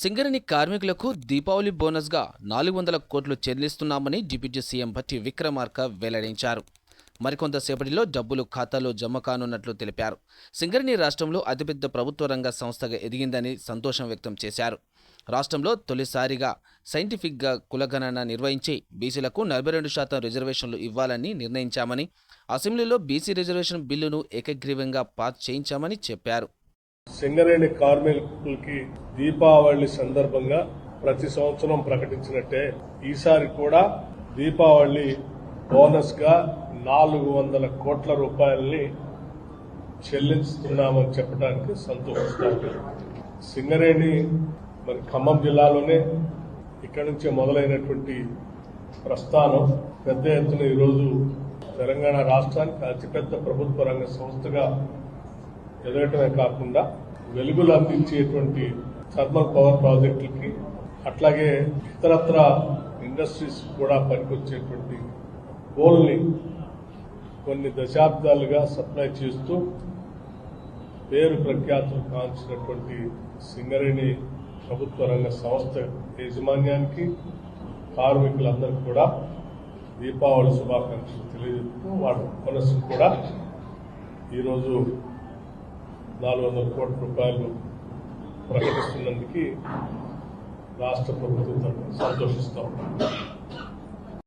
సింగరేణి కార్మికులకు దీపావళి బోనస్గా నాలుగు వందల కోట్లు చెల్లిస్తున్నామని డిప్యూటీ సీఎం భట్టి విక్రమార్క వెల్లడించారు. మరికొంతసేపటిలో డబ్బులు ఖాతాలో జమ కానున్నట్లు తెలిపారు. సింగరేణి రాష్ట్రంలో అతిపెద్ద ప్రభుత్వ రంగ సంస్థగా ఎదిగిందని సంతోషం వ్యక్తం చేశారు. రాష్ట్రంలో తొలిసారిగా సైంటిఫిక్గా కులగణన నిర్వహించి బీసీలకు నలభై రెండు శాతం రిజర్వేషన్లు ఇవ్వాలని నిర్ణయించామని అసెంబ్లీలో బీసీ రిజర్వేషన్ బిల్లును ఏకగ్రీవంగా పాస్ చేయించామని చెప్పారు. సింగరేణి కార్మికులకి దీపావళి సందర్భంగా ప్రతి సంవత్సరం ప్రకటించినట్టే ఈసారి కూడా దీపావళి బోనస్గా నాలుగు వందల కోట్ల రూపాయలని చెల్లిస్తున్నామని చెప్పడానికి సంతోషిస్తాను. సింగరేణి మరి ఖమ్మం జిల్లాలోనే ఇక్కడి నుంచే మొదలైనటువంటి ప్రస్థానం పెద్ద ఎత్తున ఈరోజు తెలంగాణ రాష్ట్రానికి అతిపెద్ద ప్రభుత్వ రంగ సంస్థగా ఎదగటమే కాకుండా వెలుగులు అందించేటువంటి థర్మల్ పవర్ ప్రాజెక్టులకి అట్లాగే ఇతరత్ర ఇండస్ట్రీస్ కూడా పనికొచ్చేటువంటి కోల్ని కొన్ని దశాబ్దాలుగా సప్లై చేస్తూ పేరు ప్రఖ్యాతులు కాంచినటువంటి సింగరేణి ప్రభుత్వ రంగ సంస్థ యాజమాన్యానికి కార్మికులందరికీ కూడా దీపావళి శుభాకాంక్షలు తెలియజేస్తూ వాళ్ళ మనస్సు కూడా ఈరోజు నాలుగు వందల కోట్ల రూపాయలు ప్రకటిస్తున్నందుకు రాష్ట్ర ప్రభుత్వం తరఫున సంతోషిస్తా